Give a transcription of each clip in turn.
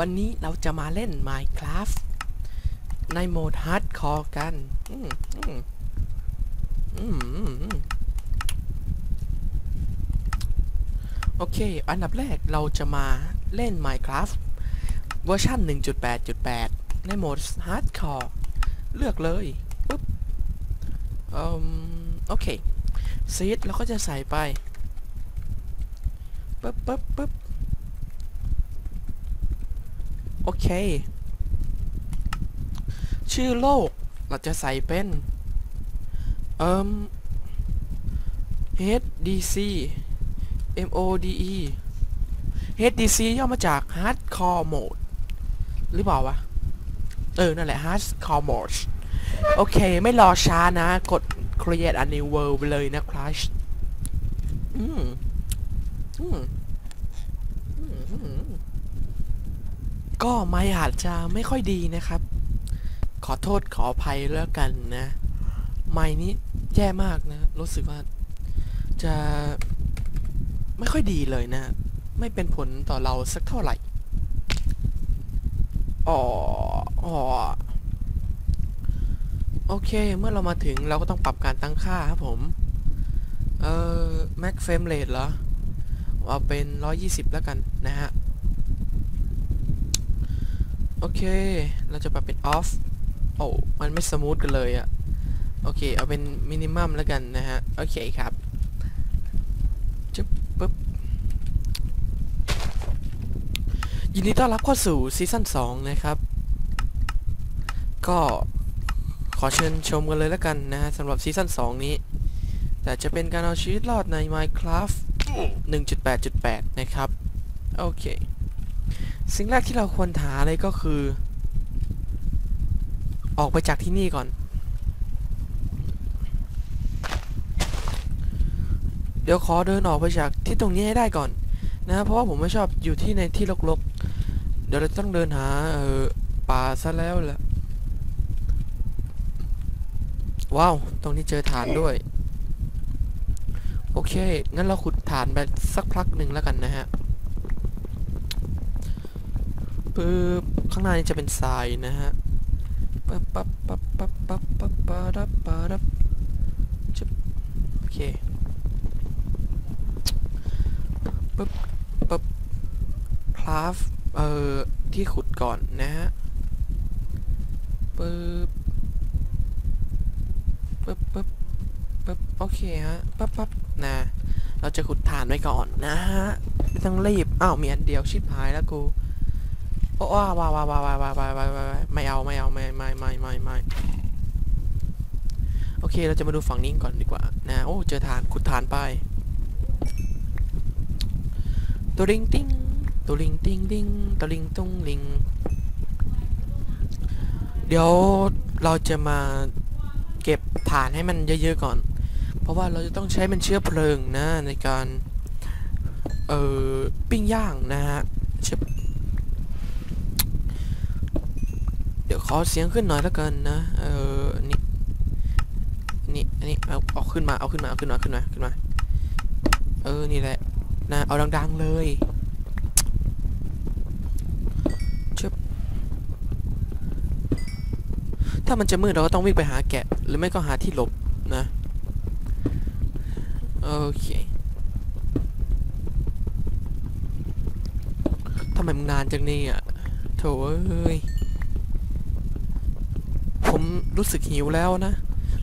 วันนี้เราจะมาเล่น Minecraft ในโหมด Hardcore กัน โอเค อันดับแรกเราจะมาเล่น Minecraft เวอร์ชัน1.8.8 ในโหมด Hardcore เลือกเลยปุ๊บโอเคซีดเราก็จะใส่ไปปุ๊บปุ๊บปุ๊บ โอเค ชื่อโลกเราจะใส่เป็น เอิม HDC MODE HDC ย่อมาจาก Hardcore Mode หรือเปล่าวะ เออ นั่นแหละ Hardcore Mode โอเค ไม่รอช้านะ กด Create a new world ไปเลยนะครับอืมอืม อืมอืม ก็ไม่อาจจะไม่ค่อยดีนะครับ ขอโทษขออภัยแล้วกันนะ ไม่นี้แย่มากนะ รู้สึกว่าจะไม่ค่อยดีเลยนะ ไม่เป็นผลต่อเราสักเท่าไหร่อ๋ออ๋อโอเค เมื่อเรามาถึงเราก็ต้องปรับการตั้งค่าครับผม เอ่อ max frame rate เหรอ เอาเป็น 120 แล้วกันนะฮะ โอเค เราจะปรับเป็น off โอ้มันไม่สมูทกันเลยอะโอเค เอาเป็นมินิมัมแล้วกันนะฮะ โอเคครับจึ๊บปึ๊บ ยินดีต้อนรับเข้าสู่ซีซั่น2 นะครับ ก็ขอเชิญชมกันเลยแล้วกันนะฮะสำหรับซีซั่น2 นี้ แต่จะเป็นการเอาชีวิตรอดใน Minecraft 1.8.8 นะครับ โอเค สิ่งแรกที่เราควรหาเลยก็คือ ออกไปจากที่นี่ก่อน เดี๋ยวขอเดินออกไปจากที่ตรงนี้ให้ได้ก่อน นะ เพราะว่าผมไม่ชอบอยู่ที่ในที่รกๆ เดี๋ยวเราต้องเดินหาเออป่าซะแล้วแหละว้าว ตรงนี้เจอฐานด้วย โอเค งั้นเราขุดฐานไปสักพักหนึ่งแล้วกันนะฮะ ปึ๊บข้างหน้านี่จะเป็นทรายนะฮะปั๊บปั๊บปั๊บปั๊บปั๊บปั๊บปะดับปะดับจุ๊บโอเคปึ๊บปึ๊บคราฟเอ่อที่ขุดก่อนนะฮะปึ๊บปึ๊บปึ๊บปึ๊บโอเคฮะปั๊บปั๊บนะเราจะขุดฐานไว้ก่อนนะฮะไม่ต้องรีบอ้าวมีอันเดียวชิบหายแล้วกู โอ้ว้าวว้าวว้าวว้าวว้าวววไม่เอาไม่เอาไม่ไม่ไม่ไม่ไม่โอเคเราจะมาดูฝั่งนี้ก่อนดีกว่านะโอ้เจอฐานขุดฐานไปตัวลิงติ้งตัวลิงติ้งลิงตัวลิงตุ้งลิงเดี๋ยวเราจะมาเก็บฐานให้มันเยอะๆก่อน เพราะว่าเราจะต้องใช้มันเชื้อเพลิงนะในการเอ่อปิ้งย่างนะฮะ อเดี๋ยวขอเสียงขึ้นหน่อยแล้วกันนะ เออนี่นี่อันนี้เอาเอาขึ้นมาเอาขึ้นมาเอาขึ้นมาขึ้นมาขึ้นมา เออนี่แหละนะเอาดัง ๆเลยชึบถ้ามันจะมืดเราก็ต้องวิ่งไปหาแกะ หรือไม่ก็หาที่หลบนะโอเคทำไมมันนานจังนี่อะโถเอ้ย รู้สึกหิวแล้วนะ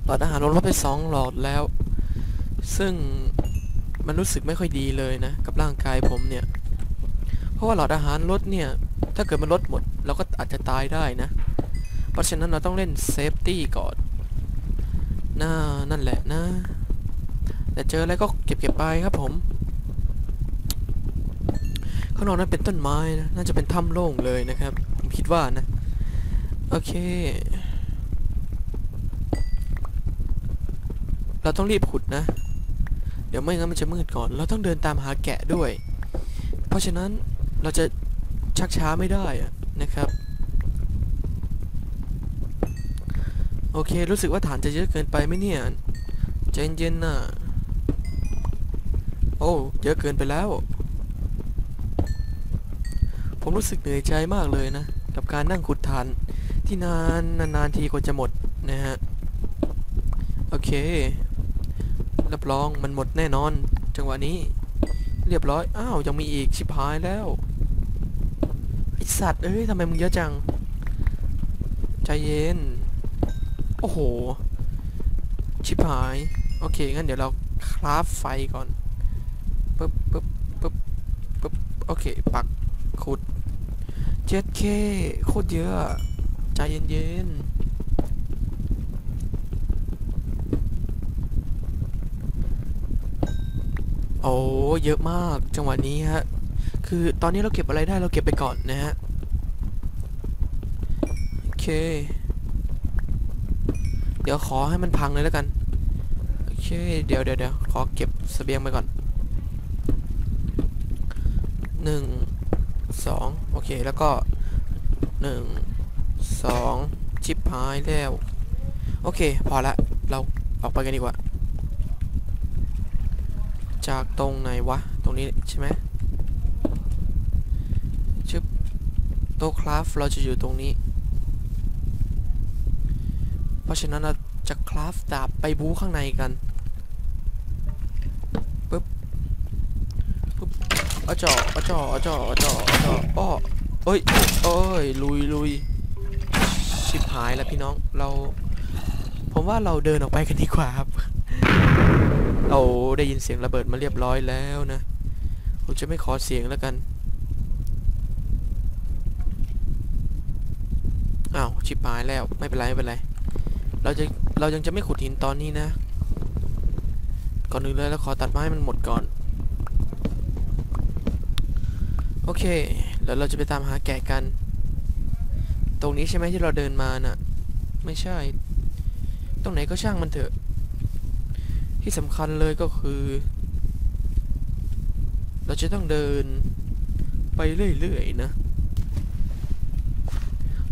หลอดอาหารลดลดไปสองหลอดแล้ว ซึ่งมันรู้สึกไม่ค่อยดีเลยนะ กับร่างกายผมเนี่ย เพราะว่าหลอดอาหารลดเนี่ย ถ้าเกิดมันลดหมดเราก็อาจจะตายได้นะ เพราะฉะนั้นเราต้องเล่นเซฟตี้ก่อนน่านั่นแหละนะ แต่เจออะไรก็เก็บเก็บไปครับผม ข้างนอกนั้นเป็นต้นไม้นะ น่าจะเป็นถ้ำโล่งเลยนะครับ ผมคิดว่านะ โอเค เราต้องรีบขุดนะ เดี๋ยวไม่งั้นมันจะมืดก่อน เราต้องเดินตามหาแกะด้วย เพราะฉะนั้นเราจะชักช้าไม่ได้นะครับ โอเค รู้สึกว่าฐานจะเยอะเกินไปไหมเนี่ยใจเย็นๆนะโอ้เยอะเกินไปแล้วผผมรู้สึกเหนื่อยใจมากเลยนะ กับการนั่งขุดฐานที่นานนานๆทีกว่าจะหมดนะฮะ โอเค รับรองมันหมดแน่นอน จังหวะนี้ เรียบร้อย อ้าว ยังมีอีกชิบหายแล้วไอสัตว์เอ้ยทำไมมึงเยอะจัง ใจเย็น โอ้โห ชิบหาย โอเค งั้นเดี๋ยวเราคราฟไฟก่อนปึ๊บปึ๊บปึ๊บปึ๊บโอเค ปักขุดเจ็ดเคโคตรเยอะ ใจเย็นๆ อ้เยอะมากจังหวะนี้ฮะ คือตอนนี้เราเก็บอะไรได้เราเก็บไปก่อนนะฮะ โอเค เดี๋ยวขอให้มันพังเลยแล้วกัน โอเค เดี๋ยวเดี๋ยวเดี๋ยวขอเก็บเสบียงไปก่อนหนึ่งสองโอเค แล้วก็หนึ่งสองชิปหายแล้ว โอเค พอละ เราออกไปกันดีกว่า จากตรงไหนวะ ตรงนี้ใช่ไหมชึบโต๊ะคราฟเราจะอยู่ตรงนี้ เพราะฉะนั้นเราจะคราฟดาบไปบูข้างในกันปึ๊บปึ๊บอาจ่ออาจ่ออาจ่ออาจ่ออาจ่ออ้อเอ้ยเอ้ยลุยลุยชิบหายแล้วพี่น้องเรา ผมว่าเราเดินออกไปกันดีกว่าครับ เราได้ยินเสียงระเบิดมาเรียบร้อยแล้วนะ ผมจะไม่ขอเสียงแล้วกัน อ้าวชิบหายแล้วไม่เป็นไร ไม่เป็นไร เราจะเรายังจะไม่ขุดหินตอนนี้นะ ก่อนอื่นเลยเราขอตัดไม้มันหมดก่อน โอเค แล้วเราจะไปตามหาแกะกัน ตรงนี้ใช่ไหมที่เราเดินมาน่ะ ไม่ใช่ ตรงไหนก็ช่างมันเถอะ ที่สำคัญเลยก็คือ เราจะต้องเดินไปเรื่อยๆนะ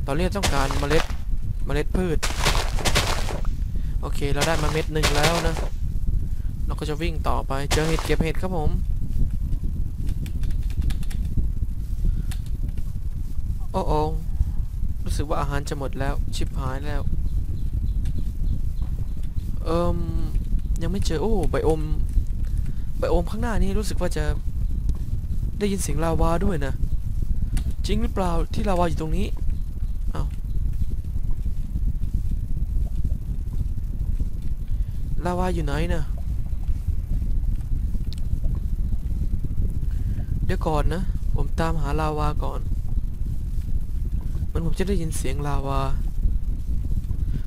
ตอนนี้ต้องการเมล็ดเมล็ดพืช โอเคเราได้มาเม็ดหนึ่งแล้วนะ เราก็จะวิ่งต่อไปเจอเห็ดเก็บเห็ดครับผมโอ้โอรู้สึกว่าอาหารจะหมดแล้ว ชิบหายแล้ว เอิม ยังไม่เจอ โอ้ไบโอมไบโอมข้างหน้านี้รู้สึกว่าจะได้ยินเสียงลาวาด้วยนะ จริงหรือเปล่าที่ลาวาอยู่ตรงนี้เอาลาวาอยู่ไหนนะเดี๋ยวก่อนนะ ผมตามหาลาวาก่อน มันผมจะได้ยินเสียงลาวา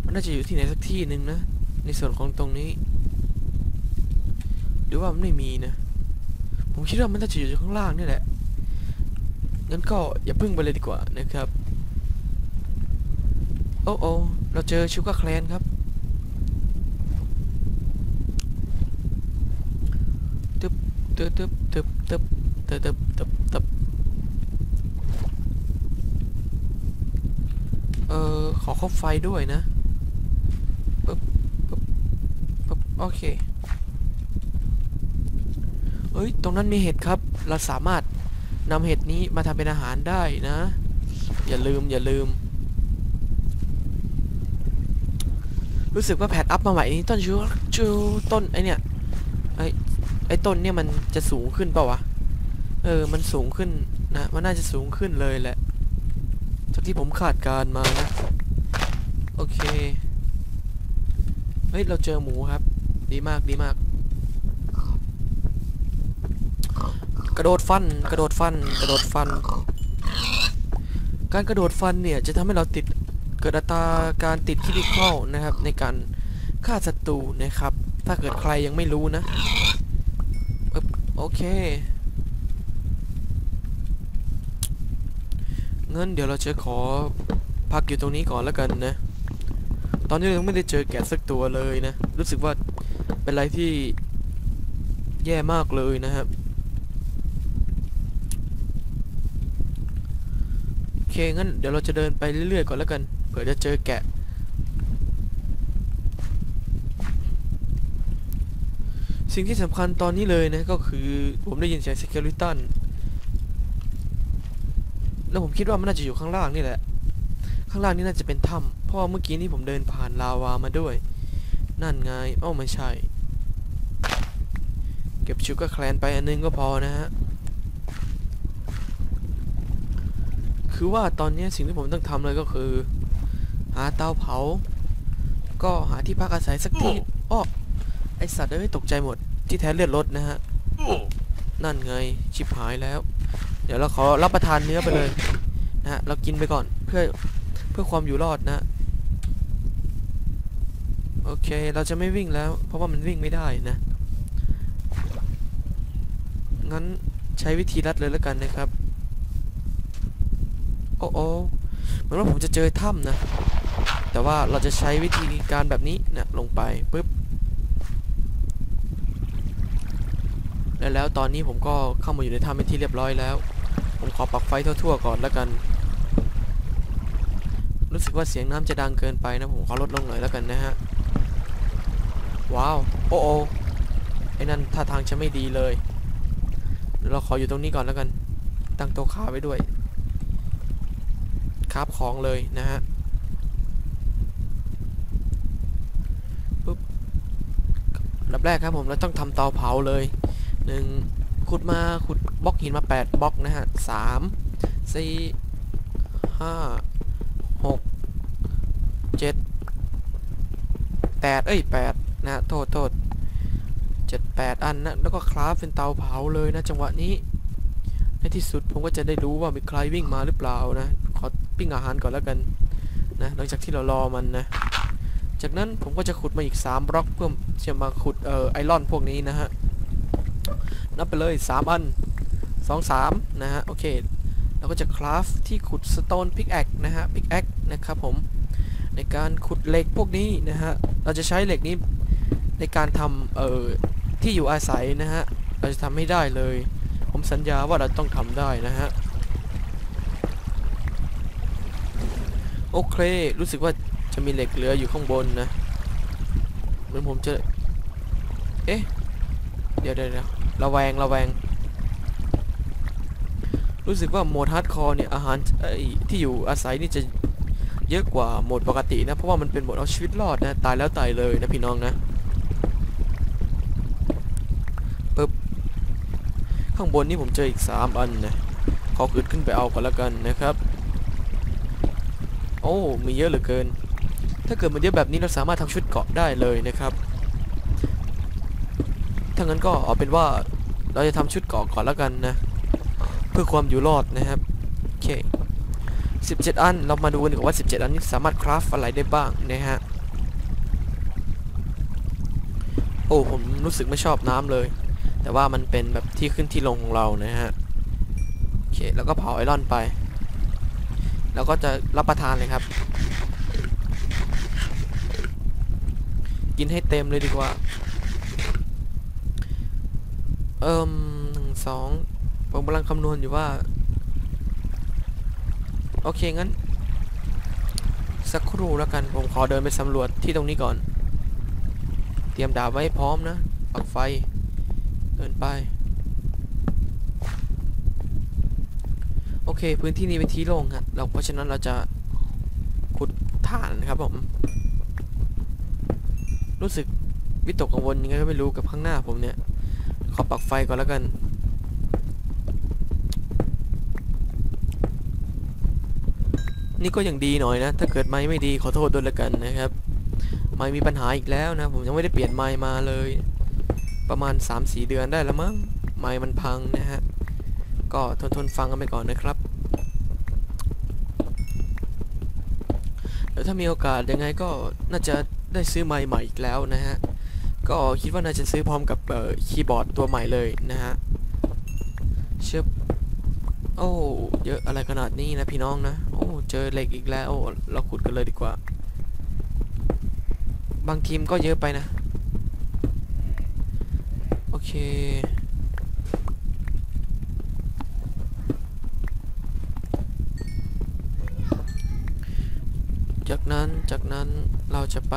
มันน่าจะอยู่ที่ไหนสักที่หนึ่งนะ ในส่วนของตรงนี้ หรือว่ามันไม่มีนะ ผมคิดว่ามันน่าจะอยู่ข้างล่างนี่แหละ งั้นก็อย่าพึ่งไปเลยดีกว่านะครับ โอ้โอ้เราเจอชูกาแคลนครับตึบตึบตึบตึบตึบตึบตึบตึบตึบเออขอคบไฟด้วยนะปึ๊บปึ๊บปึ๊บโอเค ฮ้ย ตรงนั้นมีเห็ดครับ เราสามารถนำเห็ดนี้มาทำเป็นอาหารได้นะ อย่าลืมอย่าลืม รู้สึกว่าแพทอัพมาใหม่นี้ต้นชูชูต้นไอเนี่ยไอไอต้นเนี่ยมันจะสูงขึ้นเปล่าวะ เออ มันสูงขึ้นนะ มันน่าจะสูงขึ้นเลยแหละจากที่ผมคาดการมานะ โอเค เฮ้ย เราเจอหมูครับ ดีมากดีมาก กระโดดฟัน กระโดดฟัน กระโดดฟัน การกระโดดฟันเนี่ยจะทำให้เราติดเกิดอัตราการติดคิดิคอลนะครับ ในการฆ่าศัตรูนะครับ ถ้าเกิดใครยังไม่รู้นะปึ๊บโอเคเงั้นเดี๋ยวเราจะขอพักอยู่ตรงนี้ก่อนแล้วกันนะ ตอนนี้ยังไม่ได้เจอแกะสักตัวเลยนะ รู้สึกว่าเป็นอะไรที่แย่มากเลยนะครับ โอเค งั้นเดี๋ยวเราจะเดินไปเรื่อยๆก่อนแล้วกันเผื่อจะเจอแกะ สิ่งที่สำคัญตอนนี้เลยนะก็คือผมได้ยินเสียง Skeleton แล้วผมคิดว่ามันน่าจะอยู่ข้างล่างนี่แหละ ข้างล่างนี่น่าจะเป็นถ้ำเพราะเมื่อกี้นี่ผมเดินผ่านลาวามาด้วย นั่นไงอ้าไม่ใช่ เก็บชูการ์แคลนไปอันนึงก็พอนะฮะ คือว่าตอนนี้สิ่งที่ผมต้องทำเลยก็คือ หาเตาเผา ก็หาที่พักอาศัยสักที่อ้อไอสัตว์เอ้ยตกใจหมดที่แท้เลือดรถนะฮะนั่นไงชิบหายแล้ว เดี๋ยวเราขอรับประทานเนื้อไปเลยนะฮะเรากินไปก่อนเพื่อเพื่อความอยู่รอดนะโอเคเราจะไม่วิ่งแล้ว เพราะว่ามันวิ่งไม่ได้นะงั้นใช้วิธีรัดเลยแล้วกันนะครับ โอ้โอเหมือนว่าผมจะเจอถ้ำนะ แต่ว่าเราจะใช้วิธีการแบบนี้นะลงไปปุ๊บและแล้วตอนนี้ผมก็เข้ามาอยู่ในถ้ำเป็นที่เรียบร้อยแล้ว ผมขอปักไฟทั่วๆก่อนแล้วกัน รู้สึกว่าเสียงน้ำจะดังเกินไปนะผมขอลดลงหน่อยแล้วกันนะฮะ ว้าว โอ้โอไอ้นั่นท่าทางจะไม่ดีเลย เราขออยู่ตรงนี้ก่อนแล้วกัน ตั้งโต๊ะขาไว้ด้วย คาบของเลยนะฮะปุ๊บอันดับแรกครับผมเราต้องทำเตาเผาเลยหนึ่งขุดมาขุดบล็อกหินมา 8บล็อกนะฮะสามสี่ห้าหกเจ็ดแปดเอ้ยแปดนะฮะโทษโทษเจ็ดแปดอันนะแล้วก็คราฟเป็นเตาเผาเลยนะจังหวะนี้ในที่สุดผมก็จะได้รู้ว่ามีใครวิ่งมาหรือเปล่านะ ปิ้งอาหารก่อนแล้วกันนะหลังจากที่เรารอมันนะ จากนั้นผมก็จะขุดมาอีก 3 บล็อกเพื่อจะมาขุดเอ่อไอรอนพวกนี้นะฮะ นับไปเลย 3 อัน 2 3 นะฮะ โอเค เราก็จะคราฟที่ขุดสโตนพิกแอคนะฮะพิกแอคนะครับผม ในการขุดเหล็กพวกนี้นะฮะ เราจะใช้เหล็กนี้ในการทำเอ่อที่อยู่อาศัยนะฮะ เราจะทำให้ได้เลย ผมสัญญาว่าเราต้องทำได้นะฮะ โอเค รู้สึกว่าจะมีเหล็กเหลืออยู่ข้างบนนะเหมือนผมจะ เอ๊ะเดี๋ยวเดี๋ยวเดี๋ยวระแวงระแวง รู้สึกว่าโหมดฮาร์ดคอร์เนี่ยอาหารที่อยู่อาศัยนี่จะเยอะกว่าโหมดปกตินะ เพราะว่ามันเป็นโหมดเอาชีวิตรอดนะ ตายแล้วตายเลยนะพี่น้องนะปึ๊บข้างบนนี่ผมเจออีก 3 อันนะขอขึ้นขึ้นไปเอาก่อนล้วกันนะครับ อ้มีเยอะเหลือเกิน ถ้าเกิดมันเยอะแบบนี้เราสามารถทำชุดเกาะได้เลยนะครับถ้างั้นก็เอาเป็นว่าเราจะทำชุดเกาะก่อนแล้วกันนะ เพื่อความอยู่รอดนะครับโอเค17 อันเรามาดูกันกว่าว่า 17 อันนี้สามารถคราฟอะไรได้บ้างนะฮะโอ้ผมรู้สึกไม่ชอบน้ำเลย แต่ว่ามันเป็นแบบที่ขึ้นที่ลงของเรานะฮะโอเคแล้วก็เผาไอรอนไป แล้วก็จะรับประทานเลยครับ กินให้เต็มเลยดีกว่า เอิ่มหนึ่งสองผมกำลังคำนวณอยู่ว่า โอเค งั้น สักครู่แล้วกัน ผมขอเดินไปสำรวจที่ตรงนี้ก่อน เตรียมดาบไว้ให้พร้อมนะ ปักไฟ เดินไป โอ เค พื้นที่นี้เป็นที่โล่งครับเราเพราะฉะนั้นเราจะขุดฐานนะครับผม รู้สึกวิตกกังวลยังไงก็ไม่รู้กับข้างหน้าผมเนี่ย ขอปักไฟก่อนแล้วกันนี่ก็ยังดีหน่อยนะ ถ้าเกิดไม้ไม่ดีขอโทษด้วยล้วกันนะครับ ไม้มีปัญหาอีกแล้วนะ ผมยังไม่ได้เปลี่ยนไม้มาเลย ประมาณ 3-4 เดือนได้แล้วมั้ง ไม้มันพังนะฮะ ก็ทนทนฟังกันไปก่อนนะครับ เดี๋ยว ถ้ามีโอกาสยังไงก็น่าจะได้ซื้อไม้ใหม่อีกแล้วนะฮะ ก็คิดว่าน่าจะซื้อพร้อมกับคีย์บอร์ดตัวใหม่เลยนะฮะเชื่อโอ้เยอะอะไรขนาดนี้นะพี่น้องนะ โอ้เจอเหล็กอีกแล้วเราขุดกันเลยดีกว่า บางทีมก็เยอะไปนะ โอเค จากนั้นจากนั้นเราจะ ไป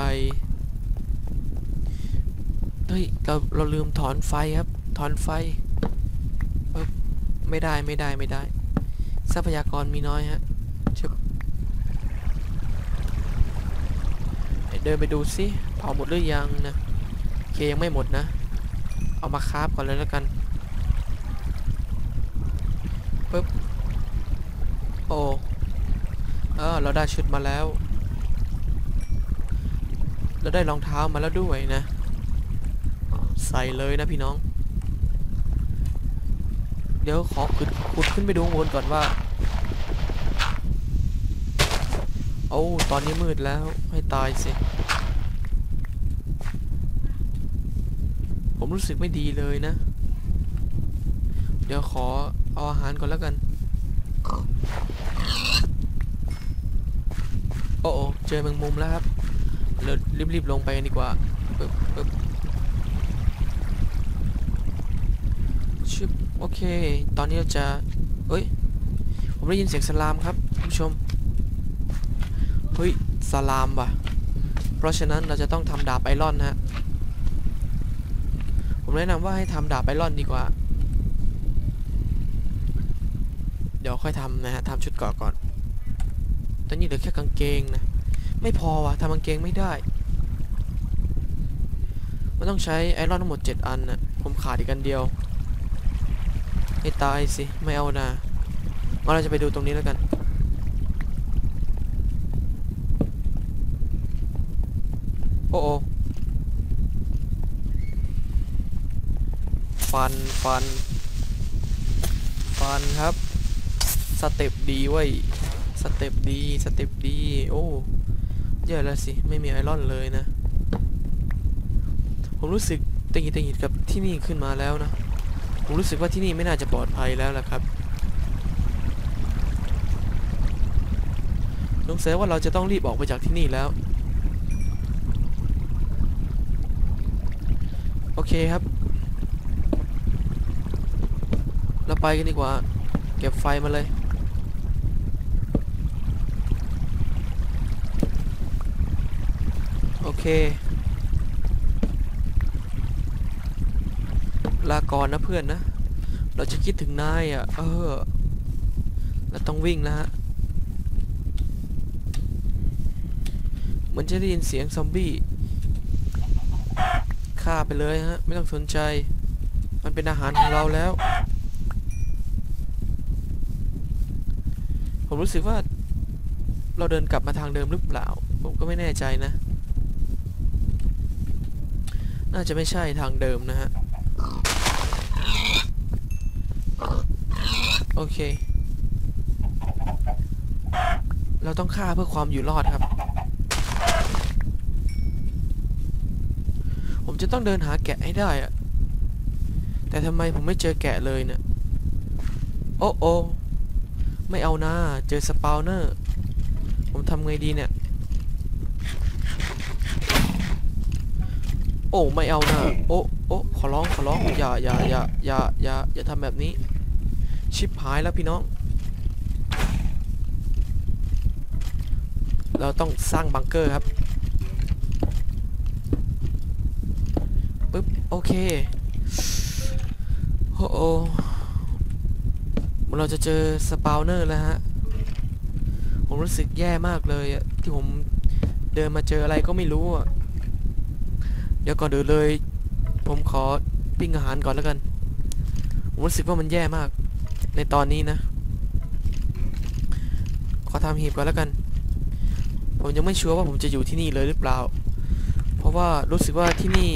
เฮ้ย เรา เราลืมถอนไฟครับ ถอนไฟปึ๊บไม่ได้ไม่ได้ไม่ได้ ทรัพยากรมีน้อยฮะชึบเดินไปดูสิเผาหมดหรือยังนะเคยังไม่หมดนะ เอามาคราฟก่อนเลยแล้วกันปึ๊บโอ้เออเราได้ชุดมาแล้ว เราได้รองเท้ามาแล้วด้วยนะ ใส่เลยนะพี่น้อง เดี๋ยวขอขุดขุดขึ้นไปดูข้างบนก่อนว่า โอ้ตอนนี้มืดแล้วให้ตายสิ ผมรู้สึกไม่ดีเลยนะ เดี๋ยวขอเอาอาหารก่อนแล้วกันโอ้โอเจอแมงมุมแล้วครับ เรารีบๆลงไปกันดีกว่าปึ๊บปึ๊บชึบโอเค ตอนนี้เราจะเฮ้ย ผมได้ยินเสียงสลามครับผู้ชม เฮ้ยสลามว่ะ เพราะฉะนั้นเราจะต้องทำดาบไอรอนนะฮะ ผมแนะนำว่าให้ทำดาบไอรอนดีกว่า เดี๋ยวค่อยทำนะฮะทำชุดเกราะก่อน ตอนนี้เหลือแค่กางเกงนะ ไม่พอวะทำกางเกงไม่ได้ มันต้องใช้ไอรอนทั้งหมด 7 อันนะผมขาดอีกอันเดียวให้ตายสิ ไม่เอานะงั้นเราจะไปดูตรงนี้แล้วกัน โอ้โอฟัน ฟัน ฟันครับ สเต็ปดีเว้ย สเต็ปดี สเต็ปดี โอ้ เยอะแล้วสิ ไม่มีไอรอนเลยนะ ผมรู้สึกติงหิดติงหิดกับที่นี่ขึ้นมาแล้วนะ ผมรู้สึกว่าที่นี่ไม่น่าจะปลอดภัยแล้วล่ะครับสงสัยว่าเราจะต้องรีบออกไปจากที่นี่แล้ว โอเคครับ เราไปกันดีกว่า เก็บไฟมาเลย โอ เค ลาก่อนนะเพื่อนนะ เราจะคิดถึงนายอะ เออ เราต้องวิ่งแล้วฮะเหมือนจะได้ยินเสียงซอมบี้ฆ่าไปเลยฮะ ไม่ต้องสนใจ มันเป็นอาหารของเราแล้ว ผมรู้สึกว่าเราเดินกลับมาทางเดิมหรือเปล่า ผมก็ไม่แน่ใจนะ น่าจะไม่ใช่ทางเดิมนะฮะ โอเค เราต้องฆ่าเพื่อความอยู่รอดครับ ผมจะต้องเดินหาแกะให้ได้อะแต่ทำไมผมไม่เจอแกะเลยเนี่ย โอ้โอไม่เอานะเจอสปาวเนอร์ ผมทำไงดีเนี่ย โอ้ไม่เอานะโอ้โอ้ขอร้องขอร้องอย่าอย่าอย่าอย่าอย่าอย่าทำแบบนี้ ชิบหายแล้วพี่น้อง เราต้องสร้างบังเกอร์ครับปึ๊บโอเคโอ้โอเราจะเจอสปาวเนอร์แล้วฮะ ผมรู้สึกแย่มากเลยที่ผมเดินมาเจออะไรก็ไม่รู้อะ เดี๋ยวก่อนเดินเลย ผมขอปิ้งอาหารก่อนแล้วกัน ผมรู้สึกว่ามันแย่มาก ในตอนนี้นะ ขอทำหีบก่อนแล้วกัน ผมยังไม่ชัวร์ว่าผมจะอยู่ที่นี่เลยหรือเปล่า เพราะว่ารู้สึกว่าที่นี่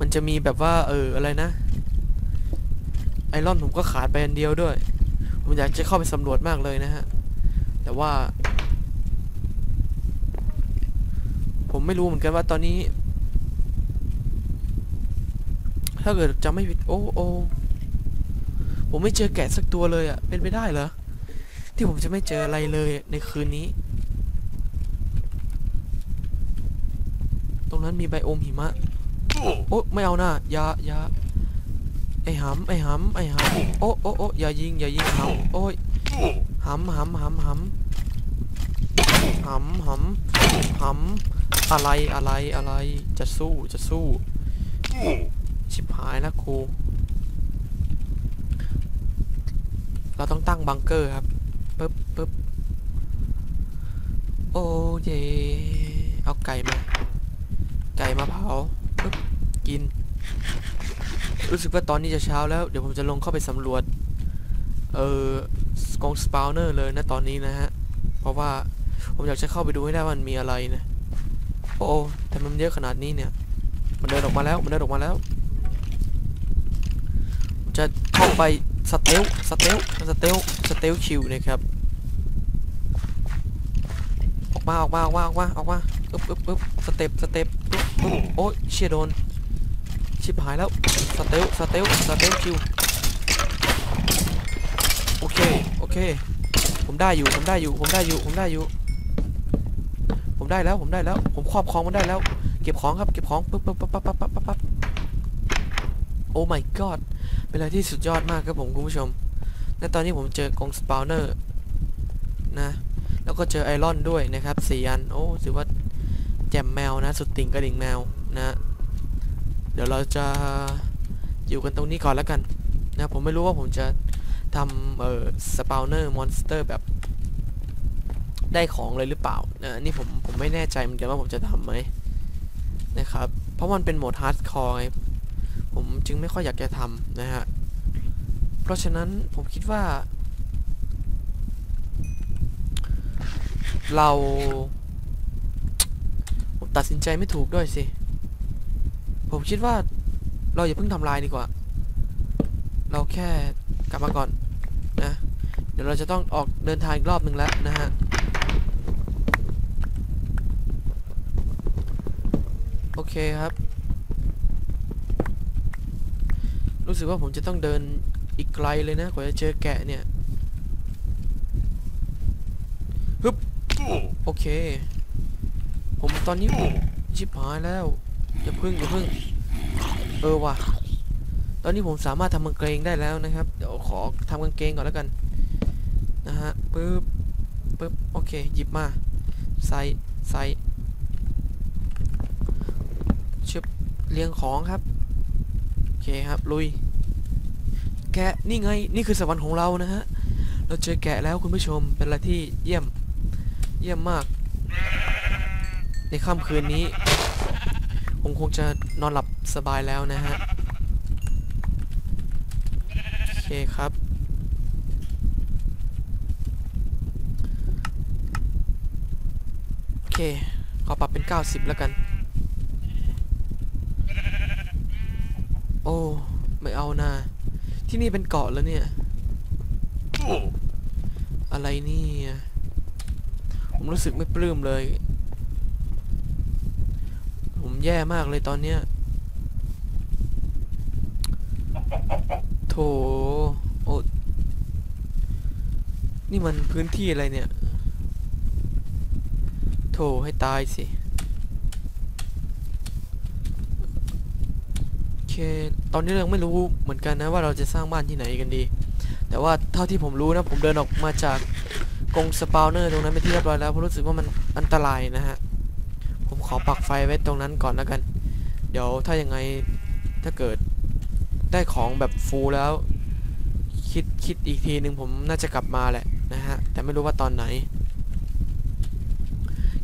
มันจะมีแบบว่าเอออะไรนะ ไอรอนผมก็ขาดไปอันเดียวด้วย ผมอยากจะเข้าไปสำรวจมากเลยนะฮะ แต่ว่าผมไม่รู้เหมือนกันว่าตอนนี้ ถ้าเกิดจำไม่ผิดโอ้โอผมไม่เจอแกะสักตัวเลยอะเป็นไปได้เหรอ ที่ผมจะไม่เจออะไรเลยในคืนนี้ ตรงนั้นมีไบโอมหิมะ โอ้ไม่เอานะอย่าอย่าไอหำไอหำไอหำโอ้โอ้โอ้อย่ายิงอย่ายิงหำโอ้ยหำหำหำหำหำหำหำอะไรอะไรอะไรจะสู้จะสู้ ชิบหายแล้วครู เราต้องตั้งบังเกอร์ครับปึ๊บปึ๊บโอ้เยเอาไก่มา ไก่มาเผาปึ๊บกิน รู้สึกว่าตอนนี้จะเช้าแล้ว เดี๋ยวผมจะลงเข้าไปสำรวจ เออกองสปาวเนอร์เลยนะตอนนี้นะฮะ เพราะว่าผมอยากจะเข้าไปดูให้ได้ว่ามันมีอะไรนะ โอ้แต่มันเยอะขนาดนี้เนี่ย มันเดินออกมาแล้ว มันเดินออกมาแล้ว จะเข้าไปสเตลสเตลสเตลสเตลคิวนะครับ ออกมาออกมาออกมาออกมาออกมาปึ๊บปึ๊บปึ๊บสเต็ปสเต็ปปึ๊บโอ้ยเชียโดน ชิบหายแล้ว สเตลสเตลสเตลคิว โอเค โอเค ผมได้อยู่ ผมได้อยู่ ผมได้อยู่ ผมได้อยู่ ผมได้แล้ว ผมได้แล้ว ผมครอบครองมันได้แล้ว เก็บของครับ เก็บของ ปึ๊บปึ๊บปั๊บปั๊บปั๊บปั๊บปั๊บปั๊บโอ้ my god เป็นอะไรที่สุดยอดมากครับผมคุณผู้ชมและตอนนี้ผมเจอกองสปาวเนอร์นะแล้วก็เจอไอรอนด้วยนะครับสี่อันโอ้ถือว่าแจมแมวนะ สุดติ่งกระดิ่งแมวนะเดี๋ยวเราจะอยู่กันตรงนี้ก่อนแล้วกันนะผมไม่รู้ว่าผมจะทำเอ่อสปาวเนอร์มอนสเตอร์แบบได้ของเลยหรือเปล่านะนนี่ผมผมไม่แน่ใจเหมือนกันว่าผมจะทำไหมนะครับ เพราะมันเป็นโหมดฮาร์ดคอร์ไง ผมจึงไม่ค่อยอยากจะทำนะฮะ เพราะฉะนั้นผมคิดว่า เราผมตัดสินใจไม่ถูกด้วยสิ ผมคิดว่าเราอย่าเพิ่งทำลายดีกว่า เราแค่กลับมาก่อนนะ เดี๋ยวเราจะต้องออกเดินทางอีกรอบหนึ่งแล้วนะฮะโอเคครับ รู้สึกว่าผมจะต้องเดินอีกไกลเลยนะกว่าจะเจอแกะเนี่ยฮึบโอเค ผมตอนนี้ผมชิบหายแล้วอย่าพึ่งอย่าพึ่ง เออว่ะ ตอนนี้ผมสามารถทำกางเกงได้แล้วนะครับ เดี๋ยวขอทำกางเกงก่อนแล้วกัน นะฮะปึ๊บปึ๊บโอเค หยิบมาใส่ใส่ชึบเรียงของครับ เคครับ ลุย แกะนี่ไง นี่คือสวรรค์ของเรานะฮะ เราเจอแกะแล้วคุณผู้ชม เป็นอะไรที่เยี่ยม เยี่ยมมาก ในค่ำคืนนี้ผมคงจะนอนหลับสบายแล้วนะฮะ โอเคครับโอเคขอปรับเป็น 90 แล้วกัน โอ้ ไม่เอานะที่นี่เป็นเกาะแล้วเนี่ย อะไรนี่ผมรู้สึกไม่ปลื้มเลย ผมแย่มากเลยตอนเนี้ยโถโอ้นี่มันพื้นที่อะไรเนี่ย โถให้ตายสิ โอ เค ตอนนี้เรายังไม่รู้เหมือนกันนะว่าเราจะสร้างบ้านที่ไหนกันดี แต่ว่าเท่าที่ผมรู้นะผมเดินออกมาจากกรงสปาวเนอร์ตรงนั้นไปนที่เรียบร้อยแล้วเพราะรู้สึกว่ามันอันตรายนะฮะ ผมขอปักไฟไว้ตรงนั้นก่อนแล้วกัน เดี๋ยวถ้ายังไงถ้าเกิดได้ของแบบฟูลแล้ว คิดคิดอีกทีหนึ่งผมน่าจะกลับมาแหละนะฮะ แต่ไม่รู้ว่าตอนไหน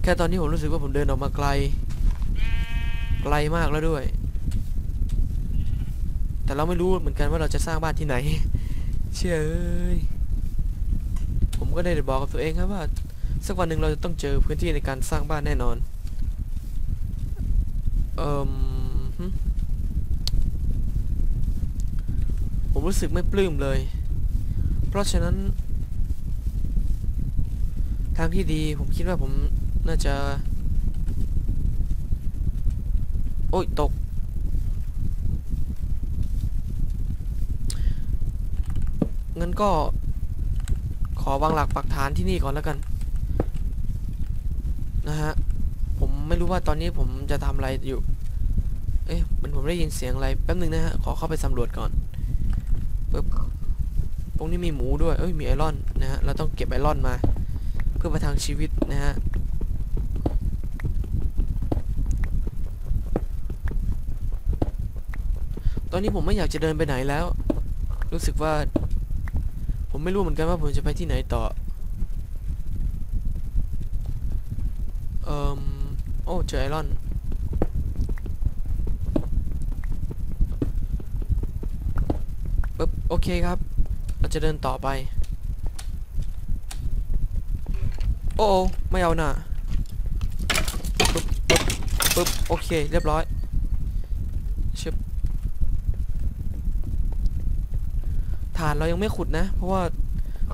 แค่ตอนนี้ผมรู้สึกว่าผมเดินออกมาไกล ไกลมากแล้วด้วย แต่เราไม่รู้เหมือนกันว่าเราจะสร้างบ้านที่ไหน เชื่อเอ้ยผมก็ได้บอกกับตัวเองครับว่า สักวันหนึ่งเราจะต้องเจอพื้นที่ในการสร้างบ้านแน่นอน เอ่มผมรู้สึกไม่ปลื้มเลย เพราะฉะนั้น ทางที่ดีผมคิดว่าผมน่าจะ โอ้ยตก งั้ นก็ ขอวางหลักปักฐานที่นี่ก่อนแล้วกัน นะฮะ ผมไม่รู้ว่าตอนนี้ผมจะทำอะไรอยู่ เอ๊ะมันผมได้ยินเสียงอะไรแป๊บนึงนะฮะ ขอเข้าไปสำรวจก่อนปึ๊บตรงนี้มีหมูด้วย เอ้ย มีไอรอนนะฮะ เราต้องเก็บไอรอนมา เพื่อประทังชีวิตนะฮะตอนนี้ผมไม่อยากจะเดินไปไหนแล้ว รู้สึกว่า ผมไม่รู้เหมือนกันว่าผมจะไปที่ไหนต่อ เอ่มโอ้เจอไอรอน ปึ๊บ โอเคครับ เราจะเดินต่อไป โอ้โอ้ไม่เอาหน่าปึ๊บ ปึ๊บ ปึ๊บ โอเค เรียบร้อยชึบ ฐานเรายังไม่ขุดนะ เพราะว่า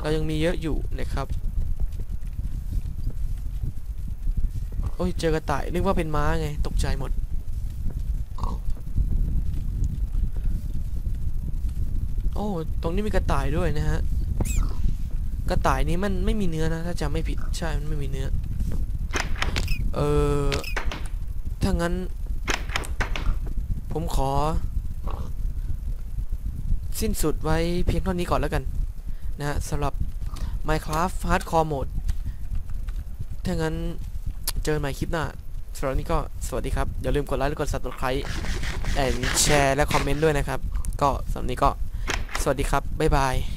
เรายังมีเยอะอยู่นะครับโอ้ยเจอกระต่ายนึกว่าเป็นม้าไง ตกใจหมด โอ้ตรงนี้มีกระต่ายด้วยนะฮะ กระต่ายนี้มันไม่มีเนื้อนะ ถ้าจำไม่ผิดใช่มันไม่มีเนื้อ เออถ้างั้น ผมขอ สิ้นสุดไว้เพียงเท่านี้ก่อนแล้วกัน นะฮะสำหรับ Minecraft Hardcore Mode ถ้างั้นเจอใหม่คลิปหน้าสำหรับนี้ก็สวัสดีครับ อย่าลืมกดไลค์และกด subscribe แอนแชร์และคอมเมนต์ด้วยนะครับ ก็สำหรับนี้ก็สวัสดีครับ บ๊ายบาย